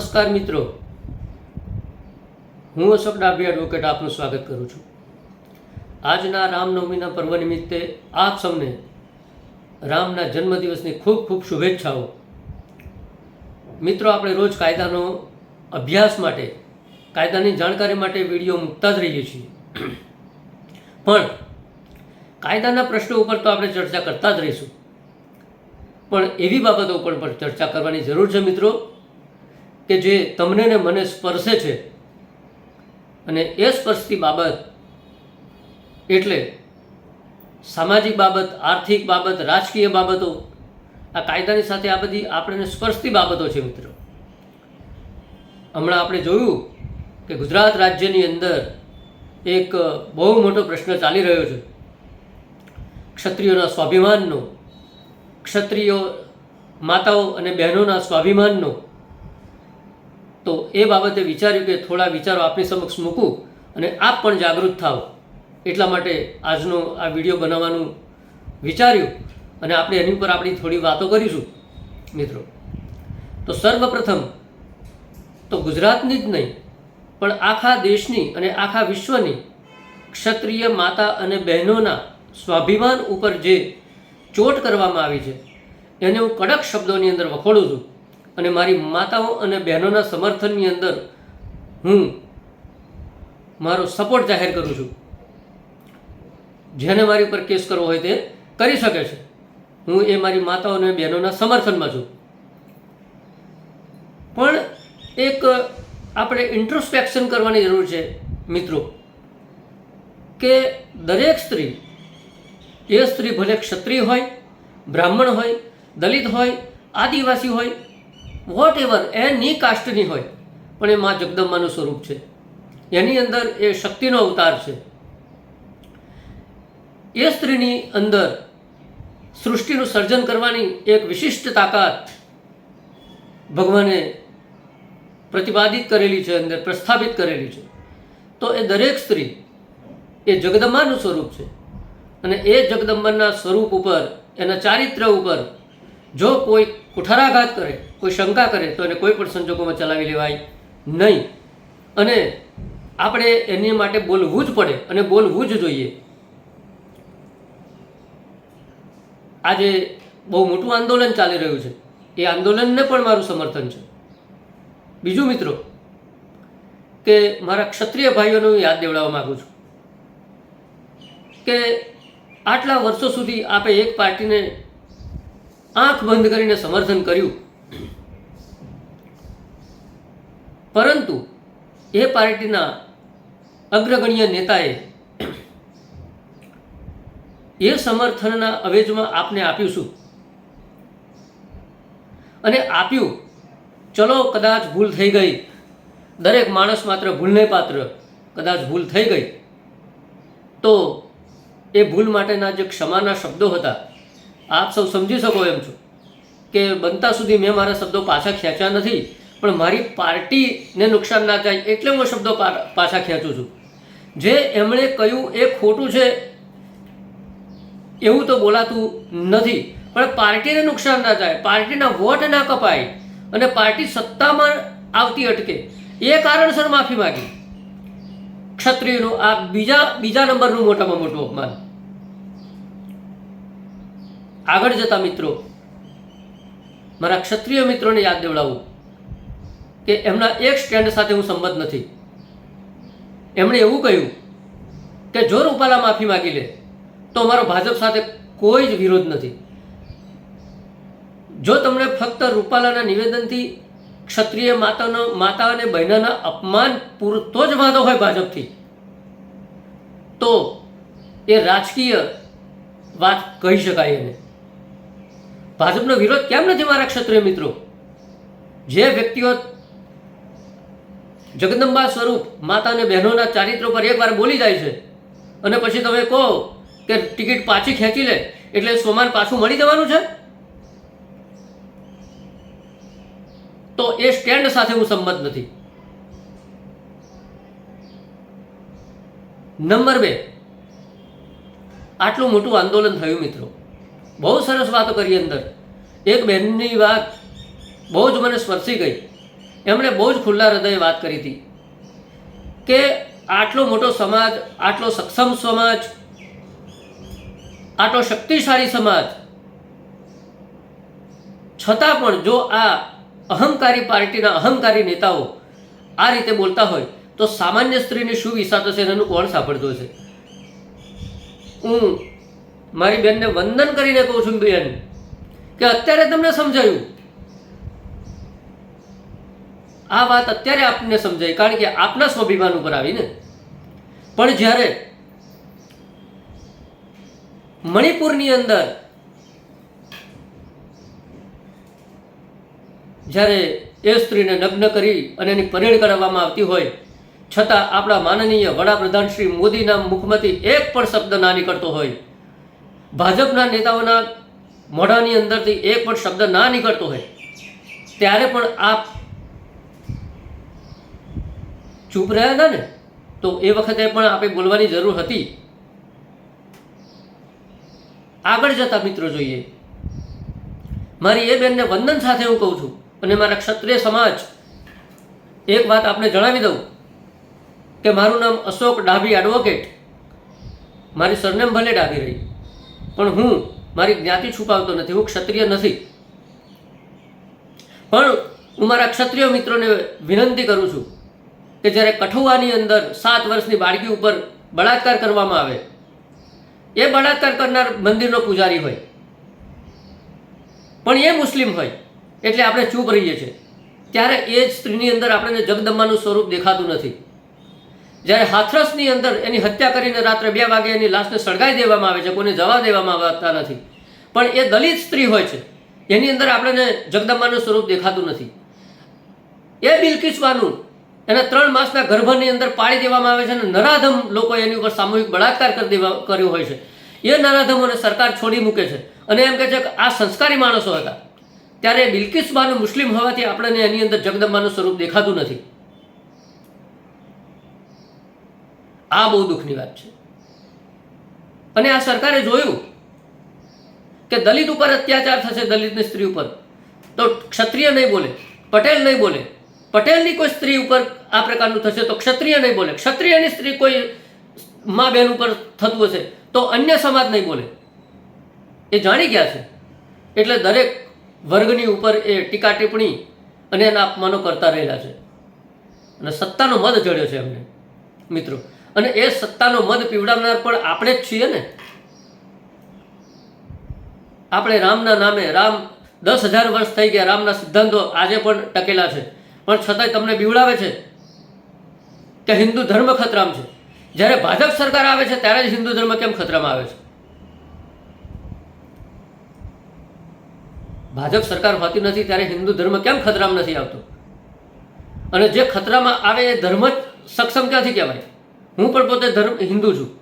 નમસ્કાર મિત્રો. હું અશોક ડાભી એડવોકેટ આપનું સ્વાગત કરું છું. આજના રામનવમીના પર્વ નિમિત્તે આપ સૌને રામના જન્મદિવસની ખૂબ ખૂબ શુભેચ્છાઓ. મિત્રો, આપણે રોજ કાયદાનો અભ્યાસ માટે, કાયદાની જાણકારી માટે વીડિયો મૂકતા જ રહીએ છીએ. પણ કાયદાના પ્રશ્નો ઉપર તો આપણે ચર્ચા કરતા જ રહીશું. પણ એવી બાબતો ઉપર પણ ચર્ચા કરવાની જરૂર છે મિત્રો. કે જે તમને ને મને સ્પર્શે છે. અને એ સ્પર્શતી બાબત એટલે સામાજિક બાબત, આર્થિક બાબત, રાજકીય બાબતો, આ કાયદાની સાથે આ બધી આપણને સ્પર્શતી બાબતો છે મિત્રો. હમણાં આપણે જોયું કે ગુજરાત રાજ્યની અંદર એક બહુ મોટો પ્રશ્ન ચાલી રહ્યો છે. ક્ષત્રિયોના સ્વાભિમાનનો, ક્ષત્રિયો માતાઓ અને બહેનોના સ્વાભિમાનનો તો એ બાબતે વિચાર્યું કે થોડા વિચારો આપની સમક્ષ મૂકું અને આપ પણ જાગૃત થાઓ એટલા માટે આજનો આ વીડિયો બનાવવાનું વિચાર્યું અને આપણે એની ઉપર આપણી થોડી વાતો કરીશું. મિત્રો, તો સર્વપ્રથમ તો ગુજરાતની જ નહીં, પણ આખા દેશની અને આખા વિશ્વની ક્ષત્રિય માતા અને બહેનોના સ્વાભિમાન ઉપર જે ચોટ કરવામાં આવી છે, એને હું કડક શબ્દોની અંદર વખોડું છું. અને મારી માતાઓ અને બહેનોના સમર્થનની અંદર હું મારો સપોર્ટ જાહેર કરું છું. જેને મારી ઉપર કેસ કરવો હોય તે કરી શકે છે. હું એ મારી માતાઓ અને બહેનોના સમર્થનમાં છું. પણ એક આપણે ઇન્ટ્રોસ્પેક્શન કરવાની જરૂર છે, મિત્રો, કે દરેક સ્ત્રી, એ સ્ત્રી ભલે ક્ષત્રિય હોય, બ્રાહ્મણ હોય, દલિત હોય, આદિવાસી હોય વોટ એવર એની કાસ્ટની હોય. પણ એ મા જગદંબાનું સ્વરૂપ છે. એની અંદર એ શક્તિનો અવતાર છે. એ સ્ત્રીની અંદર સૃષ્ટિનું સર્જન કરવાની એક વિશિષ્ટ તાકાત ભગવાને પ્રતિપાદિત કરેલી છે, અંદર પ્રસ્થાપિત કરેલી છે. તો એ દરેક સ્ત્રી એ જગદંબાનું સ્વરૂપ છે. અને એ જગદંબાના સ્વરૂપ ઉપર, એના ચારિત્ર ઉપર જો કોઈ કુઠારાઘાત કરે કોઈ શંકા કરે તો એને કોઈ પણ સંજોગોમાં ચલાવી લેવાય નહીં. અને આપણે એની માટે બોલવું જ પડે અને બોલવું જ જોઈએ. આજે બહુ મોટું આંદોલન ચાલી રહ્યું છે. એ આંદોલનને પણ મારું સમર્થન છે. બીજું મિત્રો, કે મારા ક્ષત્રિય ભાઈઓને હું યાદ દેવડાવવા માગું છું. કે આટલા વર્ષો સુધી આપે એક પાર્ટીને આંખ બંધ કરીને સમર્થન કર્યું. પરંતુ એ પાર્ટીના અગ્રગણ્ય નેતાએ એ સમર્થનના અવેજમાં આપને આપ્યું શું? અને આપ્યું, ચલો, કદાચ ભૂલ થઈ ગઈ. દરેક માણસ માત્ર ભૂલને પાત્ર, કદાચ ભૂલ થઈ ગઈ. તો એ ભૂલ માટેના જે ક્ષમાના શબ્દો હતા, આપ સૌ સમજી શકો એમ છો કે બનતા સુધી મેં મારા શબ્દો પાછા ખેંચ્યા નથી. પણ મારી પાર્ટીને નુકસાન ના થાય એટલે હું શબ્દો પાછા ખેંચું છું. જે એમણે કહ્યું એ ખોટું છે, એવું તો બોલાતું નથી. પણ પાર્ટીને નુકસાન ના થાય, પાર્ટીના વોટ ના કપાય અને પાર્ટી સત્તામાં આવતી અટકે. એ કારણસર માફી માગી. ક્ષત્રિયનું આ બીજા બીજા નંબરનું મોટામાં મોટું અપમાન. આગળ જતા મિત્રો, મારા ક્ષત્રિય મિત્રોને યાદ દેવડાવું. કે એમના એક સ્ટેન્ડ સાથે હું સંમત નથી. એમણે એવું કહ્યું કે જો રૂપાલા માફી માગી લે, તો અમારો ભાજપ સાથે કોઈ જ વિરોધ નથી. જો તમને ફક્ત રૂપાલાના નિવેદનથી ક્ષત્રિય માતાનો માતા અને બહેનાના અપમાન પૂરતો જ વાંધો હોય ભાજપથી, તો એ રાજકીય વાત કહી શકાય એને. ભાજપનો વિરોધ કેમ નથી મારા ક્ષત્રિય મિત્રો? જે વ્યક્તિઓ જગદંબા સ્વરૂપ માતા અને બહેનોના ચારિત્રો પર એકવાર બોલી જાય છે. અને પછી તમે કહો કે ટિકિટ પાછી ખેંચી લે, એટલે સોમાન પાછું મળી જવાનું છે? તો એ સ્ટેન્ડ સાથે હું સંમત નથી. નંબર બે. આટલું મોટું આંદોલન થયું મિત્રો. બહુ સરસ વાતો કરી અંદર. એક બહેનની વાત બહુ જ મને સ્પર્શી ગઈ. એમણે બહુ જ ખુલ્લા હૃદયે વાત કરી હતી કે આટલો મોટો સમાજ, આટલો સક્ષમ સમાજ, આટલો શક્તિશાળી સમાજ, છતાં પણ જો આ અહંકારી પાર્ટીના અહંકારી નેતાઓ આ રીતે બોલતા હોય, તો સામાન્ય સ્ત્રીને શું વિસાત થશે એનું કોણ સાંભળતું હશે? હું મારી બેનને વંદન કરીને કહું છું બેન, કે અત્યારે તમને સમજાયું આ વાત અત્યારે આપને સમજાય, કારણ કે આપના સ્વાભિમાન ઉપર આવીને. પણ જ્યારે મણિપુરની અંદર જ્યારે એ સ્ત્રીને નગ્ન કરી અને એની પરેડ કરવામાં આવતી હોય, છતાં આપણા માનનીય વડાપ્રધાન શ્રી મોદીના મુખમાંથી એક પણ શબ્દ ના નીકળતો હોય. ભાજપના નેતાઓના મોઢાની અંદરથી એક પણ શબ્દ ના નીકળતો હોય. ત્યારે પણ આપ ચૂપ રહ્યા હતા ને, તો એ વખતે પણ આપણે બોલવાની જરૂર હતી. આગળ જતા મિત્રો જોઈએ. મારી એ બેનને વંદન સાથે હું કહું છું અને મારા ક્ષત્રિય સમાજ, એક વાત આપને જણાવી દઉં કે મારું નામ અશોક ડાભી એડવોકેટ મારી સરનેમ ભલે ડાભી રહી, પણ હું મારી જ્ઞાતિ છુપાવતો નથી, હું ક્ષત્રિય નથી. પણ હું મારા ક્ષત્રિય મિત્રોને વિનંતી કરું છું કે જ્યારે કઠુઆની અંદર સાત વર્ષની બાળકી ઉપર બળાત્કાર કરવામાં આવે, એ બળાત્કાર કરનાર મંદિરનો પૂજારી હોય. પણ એ મુસ્લિમ હોય, એટલે આપણે ચૂપ રહીએ છીએ. ત્યારે એ જ સ્ત્રીની અંદર આપણને જગદમ્માનું સ્વરૂપ દેખાતું નથી. જ્યારે હાથરસની અંદર એની હત્યા કરીને રાત્રે બે વાગે એની લાશને સળગાઈ દેવામાં આવે છે, કોઈને જવા દેવામાં આવતા નથી. પણ એ દલિત સ્ત્રી હોય છે, એની અંદર આપણને જગદમ્માનું સ્વરૂપ દેખાતું નથી. એ બિલકિસવાનું એના ત્રણ માસના ગર્ભની અંદર પાળી દેવામાં આવે છે અને નરાધમ લોકો એની ઉપર સામૂહિક બળાત્કાર કરી દેવા કર્યો હોય છે. એ નરાધમોને સરકાર છોડી મૂકે છે. અને એમ કહે છે કે આ સંસ્કારી માણસો હતા. ત્યારે બિલકિસબાનું મુસ્લિમ હોવાથી આપણને એની અંદર જગદંબાનું સ્વરૂપ દેખાતું નથી. આ બહુ દુઃખની વાત છે. અને આ સરકારે જોયું કે દલિત ઉપર અત્યાચાર થશે દલિતની સ્ત્રી ઉપર. તો ક્ષત્રિય નહીં બોલે, પટેલ નહીં બોલે પટેલની કોઈ સ્ત્રી ઉપર આ પ્રકારનું થશે તો ક્ષત્રિય નહીં બોલે. ક્ષત્રિયની સ્ત્રી કોઈ મા બેન ઉપર થતું હશે તો અન્ય સમાજ નહીં બોલે. એ જાણી ગયા છે. એટલે દરેક વર્ગની ઉપર એ ટીકા ટિપ્પણી અને એના અપમાનો કરતા રહેલા છે. અને સત્તાનો મદ ચડ્યો છે એમને, મિત્રો. અને એ સત્તાનો મદ પીવડાવનાર પણ આપણે જ છીએ ને. આપણે રામના નામે રામ દસ હજાર વર્ષ થઈ ગયા. રામના સિદ્ધાંતો આજે પણ ટકેલા છે. પણ છતાંય તમને બીવડાવે છે કે હિન્દુ ધર્મ ખતરામાં છે. જ્યારે ભાજપ સરકાર આવે છે, ત્યારે જ હિન્દુ ધર્મ કેમ ખતરામાં આવે છે? ભાજપ સરકાર હોતી નથી, ત્યારે હિન્દુ ધર્મ કેમ ખતરામાં નથી આવતો? અને જે ખતરામાં આવે એ ધર્મ જ સક્ષમ ક્યાંથી કહેવાય? હું પણ પોતે ધર્મ, હિન્દુ છું.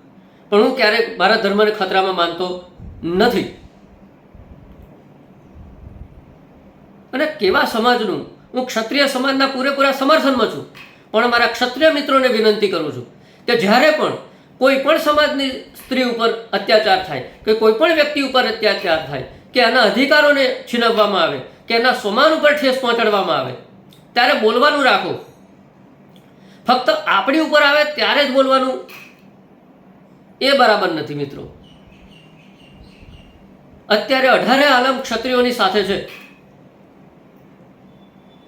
પણ હું ક્યારેક મારા ધર્મને ખતરામાં માનતો નથી. અને કેવા સમાજનું હું ક્ષત્રિય સમાજના પૂરેપૂરા સમર્થનમાં છું. પણ મારા ક્ષત્રિય મિત્રોને વિનંતી કરું છું કે જ્યારે પણ કોઈ પણ સમાજની સ્ત્રી ઉપર અત્યાચાર થાય, કે કોઈ પણ વ્યક્તિ ઉપર અત્યાચાર થાય, કે એના અધિકારોને છીનવવામાં આવે, કે એના સમાન ઉપર ઠેસ પહોંચાડવામાં આવે, ત્યારે બોલવાનું રાખો. ફક્ત આપણી ઉપર આવે ત્યારે જ બોલવાનું એ બરાબર નથી, મિત્રો. અત્યારે અઢારે આલમ ક્ષત્રિયોની સાથે છે.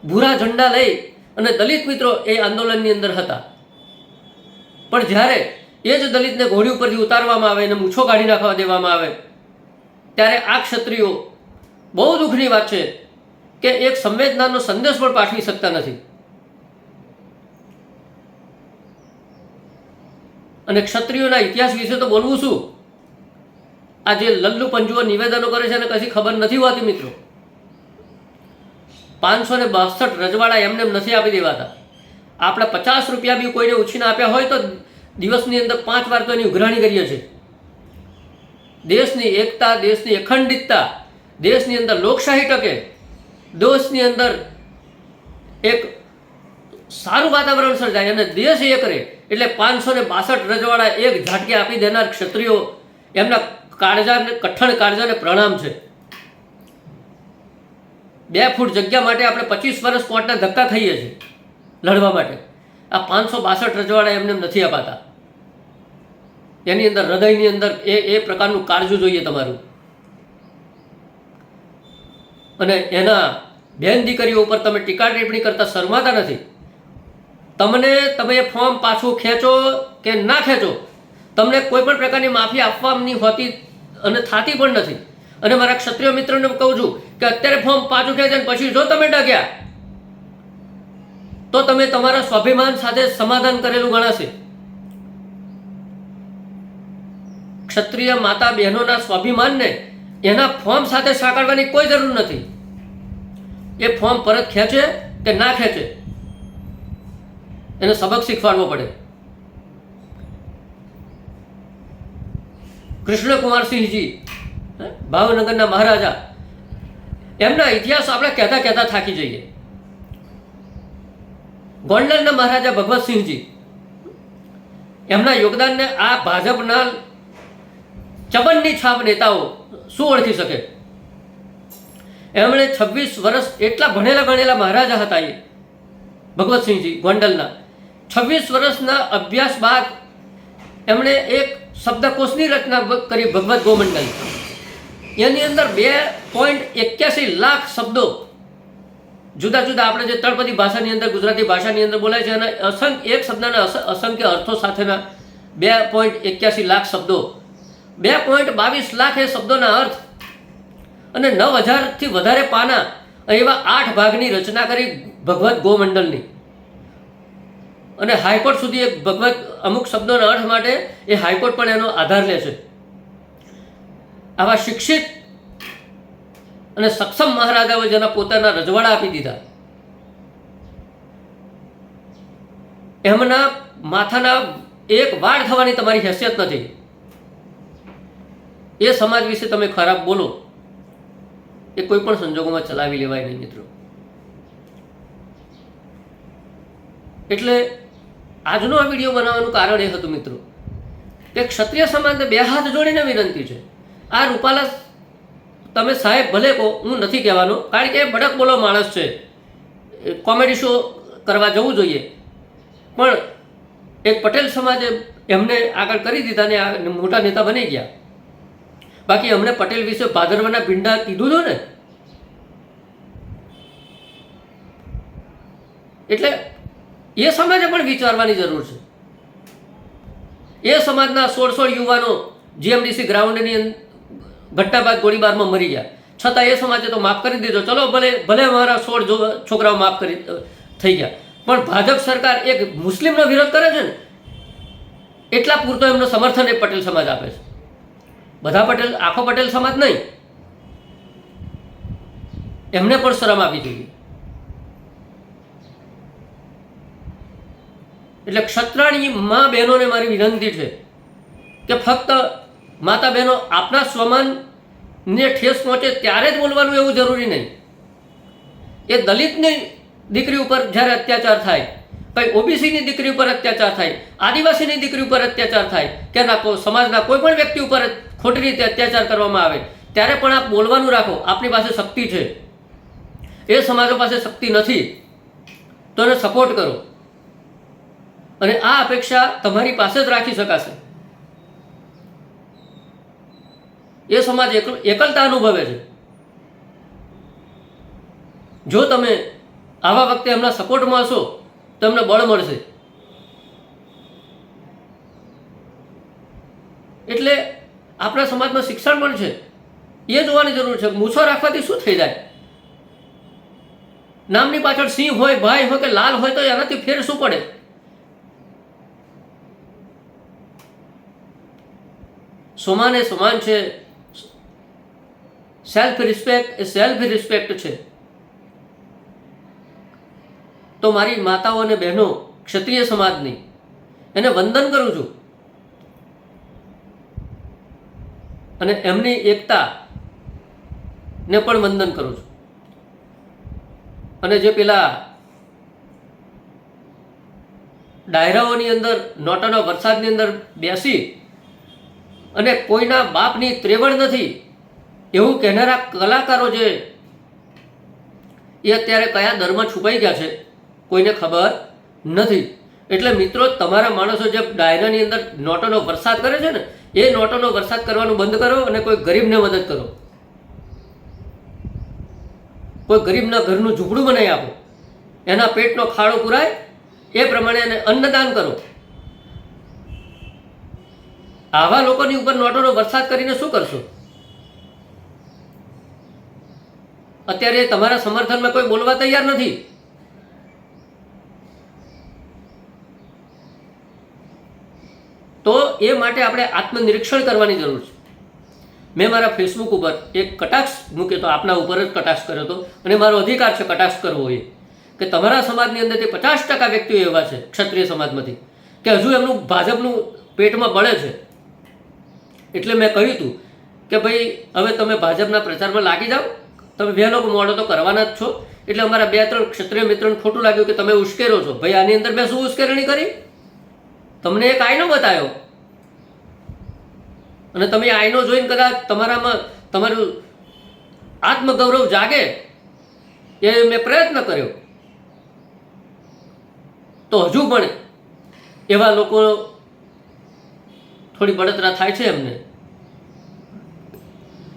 ભૂરા ઝંડા લઈ અને દલિત મિત્રો એ આંદોલનની અંદર હતા. પણ જ્યારે એ જ દલિતને ઘોડી ઉપરથી ઉતારવામાં આવે અને મૂછો કાઢી નાખવા દેવામાં આવે, ત્યારે આ ક્ષત્રિયો બહુ દુઃખની વાત છે કે એક સંવેદનાનો સંદેશ પણ પાઠવી શકતા નથી. અને ક્ષત્રિયોના ઇતિહાસ વિશે તો બોલવું શું? આ જે લલ્લુ પંજુઓ નિવેદનો કરે છે એને કશી ખબર નથી હોતી મિત્રો. પાંચસો ને બાસઠ રજવાડા એમને નથી આપી દેવાતા. આપણે પચાસ રૂપિયા બી કોઈને ઉછીને આપ્યા હોય તો દિવસની અંદર પાંચ વાર તો એની ઉઘરાણી કરીએ છીએ. દેશની એકતા, દેશની અખંડિતતા, દેશની અંદર લોકશાહી ટકે, દેશની અંદર એક સારું વાતાવરણ સર્જાય અને દેશ એક રહે એટલે પાંચસો ને બાસઠ રજવાડા એક ઝાટકે આપી દેનાર ક્ષત્રિયો એમના કાળજાને, કઠણ કાળજાને પ્રણામ છે. બે ફૂટ જગ્યા માટે આપણે પચીસ વર્ષ કોર્ટના ધક્કા થઈએ છીએ લડવા માટે. આ પાંચસો બાસઠ રજવાડા એમને નથી અપાતા. એની અંદર, હૃદયની અંદર એ એ પ્રકારનું કાળજું જોઈએ તમારું. અને એના બેન દીકરીઓ ઉપર તમે ટીકા ટિપ્પણી કરતા શરમાતા નથી. તમને તમે એ ફોર્મ પાછું ખેંચો કે ના ખેંચો, તમને કોઈ પણ પ્રકારની માફી આપવાની હોતી અને થતી પણ નથી. અને મારા ક્ષત્રિય મિત્રોને કહું છું કે અત્યારે ફોર્મ પાછું ખેંચે પછી જો તમે ડગ્યા તો તમે તમારા સ્વાભિમાન સાથે સમાધાન કરેલું ગણાશે. ક્ષત્રિય માતા બહેનોના સ્વાભિમાનને એના ફોર્મ સાથે સાંકળવાની કોઈ જરૂર નથી. એ ફોર્મ પરત ખેંચે કે ના ખેંચે એને સબક શીખવાડવો પડે. કૃષ્ણકુમારસિંહજી હે, ભાવનગરના મહારાજા. એમના ઇતિહાસ આપણે કહેતા કહેતા થાકી જઈએ. ગોંડલના મહારાજા ભગવતસિંહજી એમના યોગદાનને આ ભાજપના ચબનની છાપ નેતાઓ શું ઓળખી શકે? એમણે છવ્વીસ વર્ષ એટલા ભણેલા ગણેલા મહારાજા હતા એ ભગવતસિંહજી ગોંડલના. છવ્વીસ વર્ષના અભ્યાસ બાદ એમણે એક શબ્દકોશની રચના કરી ભગવત ગોમંડલ એની અંદર બે પોઈન્ટ એક્યાસી લાખ શબ્દો જુદા જુદા આપણે જે તળપદી ભાષાની અંદર, ગુજરાતી ભાષાની અંદર બોલાય છે અને અસંખ્ય, એક શબ્દના અસંખ્ય અર્થો સાથેના બે પોઈન્ટ એક્યાસી લાખ શબ્દો. બે પોઈન્ટ બાવીસ લાખ એ શબ્દોના અર્થ અને નવ હજારથી વધારે પાના એવા આઠ ભાગની રચના કરી ભગવત ગોમંડલની. અને હાઈકોર્ટ સુધી એક ભગવત અમુક શબ્દોના અર્થ માટે એ હાઈકોર્ટ પણ એનો આધાર લે છે. આવા શિક્ષિત અને સક્ષમ મહારાજાઓ જેના પોતાના રજવાડા આપી દીધા. એમના માથાના એક વાળ થવાની તમારી હેસિયત નથી. એ સમાજ વિશે તમે ખરાબ બોલો, એ કોઈ પણ સંજોગોમાં ચલાવી લેવાય નહીં મિત્રો. એટલે આજનો આ વીડિયો બનાવવાનું કારણ એ હતું મિત્રો, કે ક્ષત્રિય સમાજને બે હાથ જોડીને વિનંતી છે. આ રૂપાલા, તમે સાહેબ ભલે કહો, હું નથી કહેવાનો, કારણ કે એ બડક બોલો માણસ છે. કોમેડી શો કરવા જવું જોઈએ. પણ એક પટેલ સમાજે એમને આગળ કરી દીધા ને આ મોટા નેતા બની ગયા. બાકી અમને પટેલ વિશે ભાદરવાના ભીંડા કીધું હતું ને. એટલે એ સમાજે પણ વિચારવાની જરૂર છે. એ સમાજના સોળ સોળ યુવાનો જીએમડીસી ગ્રાઉન્ડની અંદ- બાદ ગોળીબારમાં મરી ગયા. છતાં એ સમાજે તો માફ કરી દીધો. ચલો ભલે ભલે અમારા સોળ છોકરાઓ માફ કરી થઈ ગયા. પણ ભાજપ સરકાર એક મુસ્લિમનો વિરોધ કરે છે ને, એટલા પૂરતો એમનો સમર્થન એ પટેલ સમાજ આપે છે. બધા પટેલ, આખો પટેલ સમાજ નહીં. એમને પણ શરમ આપવી જોઈએ. એટલે ક્ષત્રાણી મા બહેનોને મારી વિનંતી છે કે ફક્ત માતા બહેનો આપના સ્વમાનને ઠેસ પહોંચે ત્યારે જ બોલવાનું એવું જરૂરી નહીં. એ દલિતની દીકરી ઉપર જ્યારે અત્યાચાર થાય કંઈ ઓબીસીની દીકરી ઉપર અત્યાચાર થાય, આદિવાસીની દીકરી ઉપર અત્યાચાર થાય, કે ના સમાજના કોઈ પણ વ્યક્તિ ઉપર ખોટી રીતે અત્યાચાર કરવામાં આવે, ત્યારે પણ આપ બોલવાનું રાખો, આપની પાસે શક્તિ છે. એ સમાજો પાસે શક્તિ નથી, તો એને સપોર્ટ કરો. અને આ અપેક્ષા તમારી પાસે જ રાખી શકાશે. એ સમાજ એકલ એકલતા અનુભવે છે. જો તમે આવા વખતે એમના સપોર્ટમાં હશો તો એમને બળ મળશે. એટલે આપણા સમાજમાં શિક્ષણ પણ છે. એ જોવાની જરૂર છે. મૂછો રાખવાથી શું થઈ જાય? નામની પાછળ સિંહ હોય, ભાઈ હોય કે લાલ હોય તો એનાથી ફેર શું પડે? સમાને સમાન છે. સેલ્ફ રિસ્પેક્ટ એ સેલ્ફ રિસ્પેક્ટ છે. તો મારી માતાઓ અને બહેનો ક્ષત્રિય સમાજની, એને વંદન કરું છું. અને એમની એકતા ને પણ વંદન કરું છું. અને જે પેલા ડાયરાઓની અંદર, નોટાના વરસાદની અંદર બેસી અને કોઈના બાપની ત્રેવડ નથી એવું કહેનારા કલાકારો જે એ અત્યારે કયા દરમાં છુપાઈ ગયા છે, કોઈને ખબર નથી. એટલે મિત્રો, તમારા માણસો જે ડાયરાની અંદર નોટોનો વરસાદ કરે છે ને, એ નોટોનો વરસાદ કરવાનું બંધ કરો અને કોઈ ગરીબને મદદ કરો. કોઈ ગરીબના ઘરનું ઝૂંપડું બનાવી આપો. એના પેટનો ખાડો પુરાય, એ પ્રમાણે એને અન્નદાન કરો. આવા લોકોની ઉપર નોટોનો વરસાદ કરીને શું કરશો? અત્યારે તમારા સમર્થનમાં કોઈ બોલવા તૈયાર નથી. તો એ માટે આપણે આત્મનિરીક્ષણ કરવાની જરૂર છે. મેં મારા ફેસબુક ઉપર એક કટાક્ષ મૂક્યો તો આપના ઉપર જ કટાક્ષ કર્યો હતો અને મારો અધિકાર છે કટાક્ષ કરવો એ. કે તમારા સમાજની અંદર તે પચાસ ટકા વ્યક્તિઓ એવા છે ક્ષત્રિય સમાજમાંથી કે હજુ એમનું ભાજપનું પેટમાં બળે છે. એટલે મેં કહ્યું હતું કે ભાઈ, હવે તમે ભાજપના પ્રચારમાં લાગી જાઓ. તમે વહેલો મોડો તો કરવાના જ છો. એટલે અમારા બે ત્રણ ક્ષત્રિય મિત્રોને ખોટું લાગ્યું કે તમે ઉશ્કેરો છો. ભાઈ, આની અંદર મેં શું ઉશ્કેરણી કરી? તમને એક આઈનો બતાવ્યો અને તમે આયનો જોઈને કદાચ તમારામાં તમારું આત્મગૌરવ જાગે. એ મેં પ્રયત્ન કર્યો. તો હજુ પણ એવા લોકો થોડી બળતરા થાય છે એમને.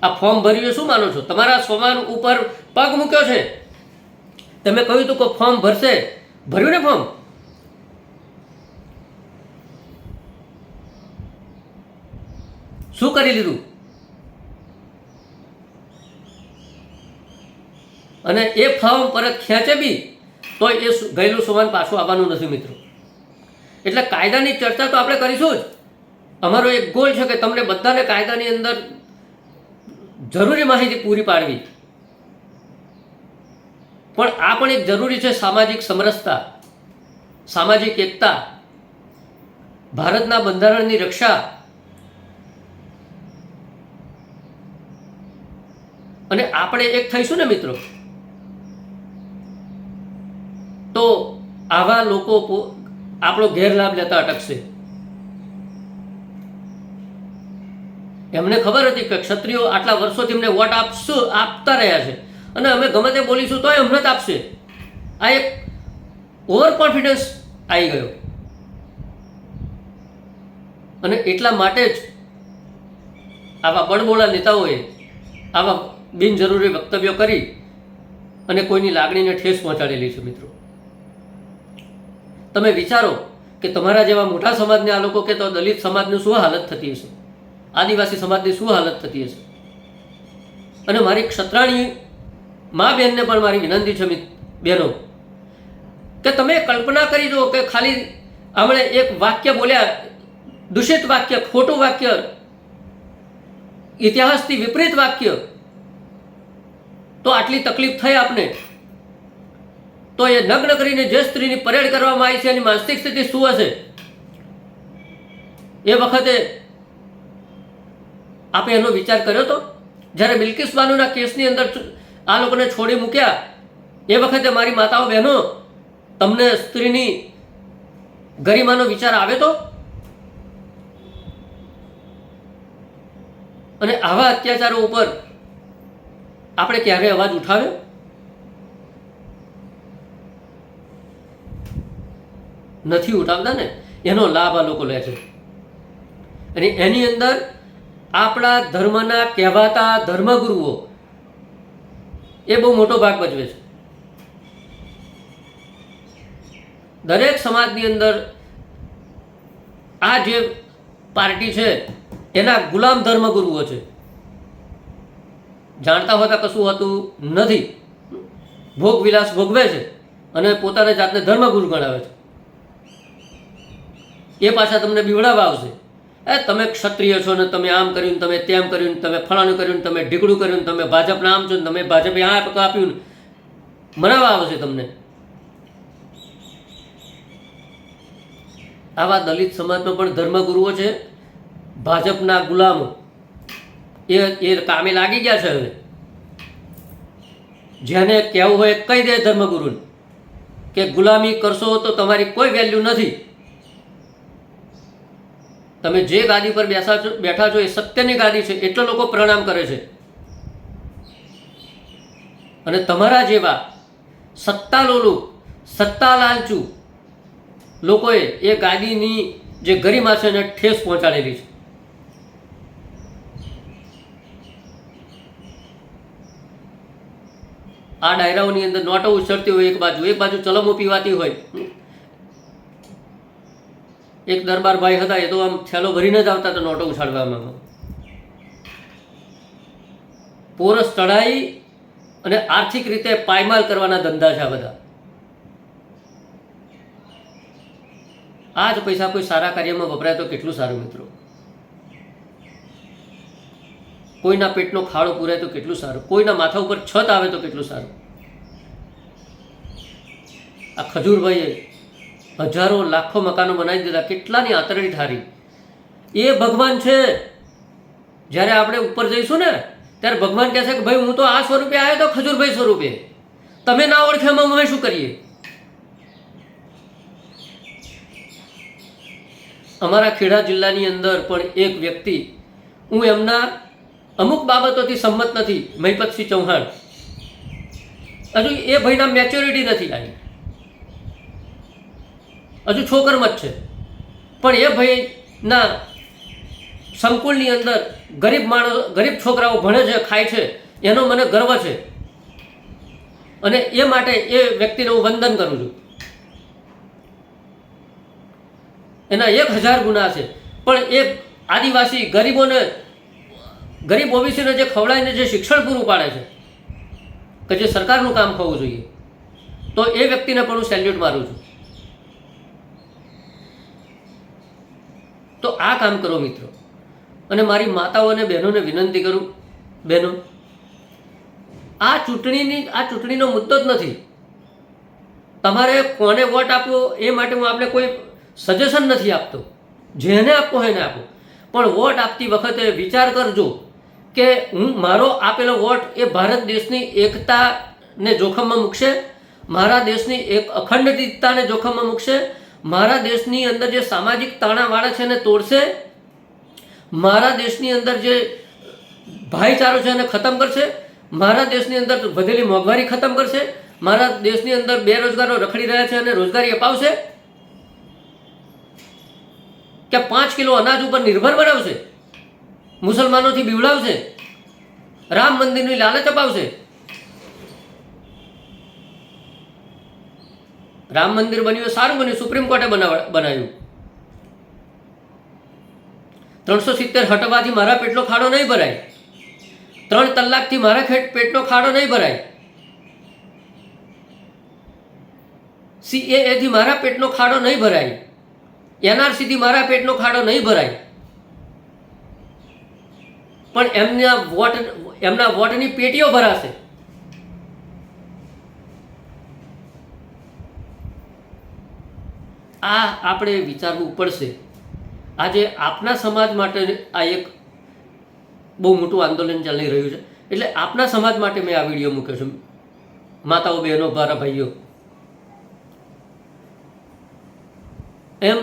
આ ફોર્મ ભર્યું શું માનો છો? તમારા સ્વમાન ઉપર પગ મૂક્યો છે? તમે કહ્યું હતું કે ફોર્મ ભરશે. ભર્યું ને ફોર્મ? શું કરી લીધું? અને એ ફોર્મ પરત ખેંચે બી, તો એ ગયેલું સુવાન પાછું આવવાનું નથી મિત્રો. એટલે કાયદાની ચર્ચા તો આપણે કરીશું જ. અમારો એક ગોલ છે કે તમને બધાને કાયદાની અંદર જરૂરી માહિતી પૂરી પાડવી. પણ આ પણ એક જરૂરી છે સામાજિક સમરસતા, સામાજિક એકતા, ભારતના બંધારણની રક્ષા અને આપણે એક થઈશું ને મિત્રો? તો આવા લોકો આપણો ગેરલાભ લેતા અટકશે. એમને ખબર હતી કે ક્ષત્રિયો આટલા વર્ષોથી એમને વોટ આપશું, આપતા રહ્યા છે. અને અમે ગમે તે બોલીશું તોય અમને જ આપશે. આ એક ઓવર કોન્ફિડન્સ આવી ગયો. અને એટલા માટે જ આવા બળબોળા નેતાઓએ આવા બિનજરૂરી વક્તવ્યો કરી અને કોઈની લાગણીને ઠેસ પહોંચાડેલી છે, મિત્રો. તમે વિચારો કે તમારા જેવા મોટા સમાજને આ લોકો કે તો દલિત સમાજની શું હાલત થતી હશે? આદિવાસી સમાજની શું હાલત થતી હશે? અને મારી ક્ષત્રાણી મા બહેનને પણ મારી વિનંતી છે બહેનો, કે તમે કલ્પના કરી જુઓ કે ખાલી આપણે એક વાક્ય બોલ્યા, દૂષિત વાક્ય, ખોટું વાક્ય, ઇતિહાસથી વિપરીત વાક્ય, તો આટલી તકલીફ થઈ આપને? તો એ નગ્ન કરીને જે સ્ત્રીની પરેડ કરવામાં આવી છે એની માનસિક સ્થિતિ શું હશે? એ વખતે આપે એનો વિચાર કર્યો તો? જ્યારે બિલકિસ બાનુના કેસની અંદર આ લોકોને છોડી મૂક્યા, એ વખતે મારી માતાઓ બહેનો, તમને સ્ત્રીની ગરિમાનો વિચાર આવે તો? અને આવા અત્યાચારો ઉપર આપણે ક્યારે અવાજ ઉઠાવ્યો? નથી ઉઠાવતા ને? એનો લાભ આ લોકો લે છે. અને એની અંદર આપણા ધર્મના કહેવાતા ધર્મગુરુઓ. એ બહુ મોટો ભાગ ભજવે છે. દરેક સમાજની અંદર આ જે પાર્ટી છે, એના ગુલામ ધર્મગુરુઓ છે. જાણતા હોતા કશું હોતું નથી. ભોગ વિલાસ ભોગવે છે અને પોતાના જાતને ધર્મગુરુ ગણાવે છે. એ પાછા તમને બીવડાવવા આવશે. એ, તમે ક્ષત્રિય છો ને તમે આમ કર્યું તમે તેમ કર્યું તમે ફલાણું કર્યું તમે ઢીકડું કર્યું તમે ભાજપના આમ છો તમે ભાજપે આ આપ્યું ને, મનાવવા આવશે તમને. આવા દલિત સમાજમાં પણ ધર્મગુરુઓ છે, ભાજપના ગુલામો. એ એ કામે લાગી ગયા છે હવે. જેને કહેવું હોય કહી દે ધર્મગુરુને કે ગુલામી કરશો તો તમારી કોઈ વેલ્યુ નથી. તમે જે ગાદી પર બેસા છો બેઠા છો એ સત્યની ગાદી છે. એટલો લોકો પ્રણામ કરે છે. અને તમારા જેવા સત્તા લોલુપ સત્તા લાલચુ લોકોએ એ ગાદીની જે ગરિમા છે એને ઠેસ પહોંચાડેલી છે. આ ડાયરાઓની અંદર નોટો ઉછળતી હોય એક બાજુ એક બાજુ ચલમો પીવાતી હોય. એક દરબાર ભાઈ હતા, એ તો આમ થેલો ભરીને જ આવતા હતા નોટો ઉછાળવામાં. પોરસ ચઢાઈ અને આર્થિક રીતે પાયમાલ કરવાના ધંધા છે બધા. આ જ પૈસા કોઈ સારા કાર્યમાં વપરાય તો કેટલું સારું, મિત્રો? કોઈના પેટનો ખાડો પૂરાય તો કેટલું સારું? કોઈના માથા ઉપર છત આવે તો કેટલું સારું? આ ખજૂરભાઈએ હજારો લાખો મકાનો બનાવી દીધા, કેટલાની આતરડી ઠારી? એ ભગવાન છે. જ્યારે આપણે ઉપર જઈશું ને, ત્યારે ભગવાન કહે છે કે ભાઈ, હું તો આ સ્વરૂપે આવ્યો તો ખજૂરભાઈ સ્વરૂપે તમે ના ઓળખે એમાં અમે શું કરીએ? અમારા ખેડા જિલ્લાની અંદર પણ એક વ્યક્તિ, હું એમના અમુક બાબતોથી સંમત નથી, મહિપતસિંહ ચૌહાણ. હજુ એ ભાઈના મેચ્યોરિટી નથી આવી. હજુ છોકરમ જ છે. પણ એ ભાઈના સંકુલની અંદર ગરીબ માણસ, ગરીબ છોકરાઓ ભણે છે, ખાય છે, એનો મને ગર્વ છે. અને એ માટે એ વ્યક્તિને હું વંદન કરું છું. એના એક હજાર ગુના છે. પણ એ આદિવાસી ગરીબોને, ગરીબ ઓબીસીને જે ખવડાવીને જે શિક્ષણ પૂરું પાડે છે, કે જે સરકારનું કામ થવું જોઈએ, તો એ વ્યક્તિને પણ હું સેલ્યુટ મારું છું. તો આ કામ કરો મિત્રો. અને મારી માતાઓ અને બહેનોને વિનંતી કરું, બહેનો, આ ચૂંટણીની, આ ચૂંટણીનો મુદ્દો જ નથી. તમારે કોને વોટ આપવો એ માટે હું આપણે કોઈ સજેશન નથી આપતો. જેને આપવો એને આપો. પણ વોટ આપતી વખતે વિચાર કરજો કે હું, મારો આપેલો વોટ એ ભારત દેશની એકતાને જોખમમાં મૂકશે, મારા દેશની એક અખંડિતતાને જોખમમાં મૂકશે મારા દેશની અંદર જે સામાજિક તાણાવાળા છે એને તોડશે, મારા દેશની અંદર જે ભાઈચારો છે એને ખતમ કરશે, મારા દેશની અંદર વધેલી મોંઘવારી ખતમ કરશે, મારા દેશની અંદર બેરોજગારો રખડી રહ્યા છે અને રોજગારી અપાવશે, કે પાંચ કિલો અનાજ ઉપર નિર્ભર બનાવશે, મુસલમાનોથી બીવડાવશે, રામ મંદિરની લાલચ અપાવશે રામ મંદિર બન્યું સારું બન્યું, સુપ્રીમ કોર્ટે બનાવ, બનાવ્યું. ત્રણસો સિત્તેર હટવાથી મારા પેટનો ખાડો નહીં ભરાય. ત્રણ કલાકથી મારા પેટનો ખાડો નહીં ભરાય. સીએએથી મારા પેટનો ખાડો નહીં ભરાય. એનઆરસીથી મારા પેટનો ખાડો નહીં ભરાય. પણ એમના વોટ, એમના વોટની પેટીઓ ભરાશે. આ આપણે વિચારવું પડશે. આજે આપના સમાજ માટે આ એક બહુ મોટું આંદોલન ચાલી રહ્યું છે. એટલે આપના સમાજ માટે મેં આ વીડિયો મૂક્યો છે. માતાઓ, બહેનો, ભારા ભાઈઓ. એમ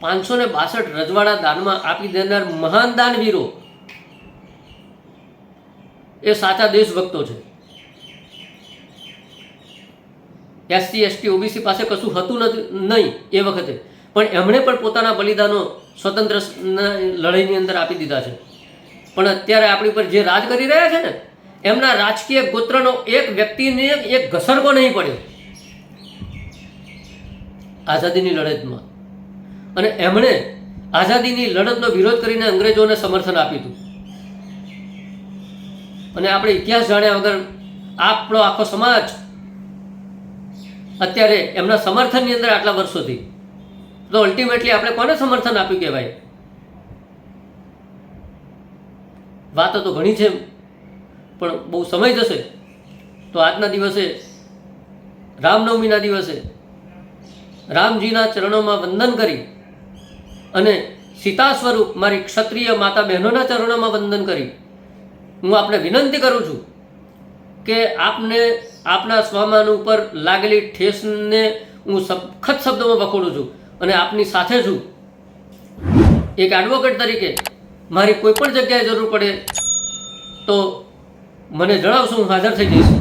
પાંચસો ને બાસઠ રજવાડા દાનમાં આપી દેનાર મહાન દાનવીરો એ સાચા દેશભક્તો છે. એસસી, એસટી, ઓબીસી પાસે કશું હતું નથી, નહીં એ વખતે. પણ એમણે પણ પોતાના બલિદાનો સ્વતંત્ર લડાઈની અંદર આપી દીધા છે. પણ અત્યારે આપણી પર જે રાજ કરી રહ્યા છે ને, એમના રાજકીય ગોત્રનો એક વ્યક્તિને એક ઘસરકો નહીં પડ્યો. આઝાદીની લડતમાં. અને એમણે આઝાદીની લડતનો વિરોધ કરીને અંગ્રેજોને સમર્થન આપ્યું હતું. અને આપણે ઇતિહાસ જાણ્યા વગર આપણો આખો સમાજ અત્યારે એમના સમર્થનની અંદર આટલા વર્ષોથી. તો અલ્ટિમેટલી આપણે કોને સમર્થન આપ્યું કહેવાય? વાતો તો ઘણી છે, પણ બહુ સમય જશે. તો આજના દિવસે, રામનવમીના દિવસે, રામજીના ચરણોમાં વંદન કરી અને સીતા સ્વરૂપ મારી ક્ષત્રિય માતા બહેનોના ચરણોમાં વંદન કરી. હું આપને વિનંતી કરું છું કે આપને આપના સ્વામાન ઉપર લાગેલી ઠેસને હું સખત શબ્દોમાં વખોડું છું અને આપની સાથે છું. એક એડવોકેટ તરીકે મારી કોઈ પણ જગ્યાએ જરૂર પડે તો મને જણાવશો, હું હાજર થઈ જઈશ.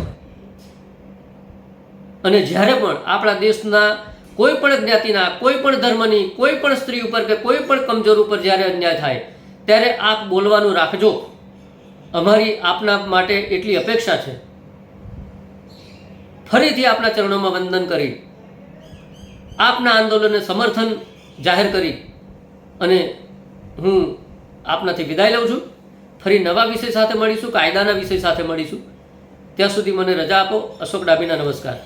અને જ્યારે પણ આપણા દેશના કોઈ પણ જ્ઞાતિના, કોઈ પણ ધર્મની, કોઈ પણ સ્ત્રી ઉપર કે કોઈ પણ કમજોર ઉપર જ્યારે અન્યાય થાય, ત્યારે આપ બોલવાનું રાખજો. અમારી આપના માટે એટલી અપેક્ષા છે. ફરીથી આપના ચરણોમાં વંદન કરી, આપના આંદોલનને સમર્થન જાહેર કરી અને હું આપનાથી વિદાય લઉં છું. ફરી નવા વિષય સાથે મળીશું, કાયદાના વિષય સાથે મળીશું. ત્યાં સુધી મને રજા આપો. અશોક ડાબીના નમસ્કાર.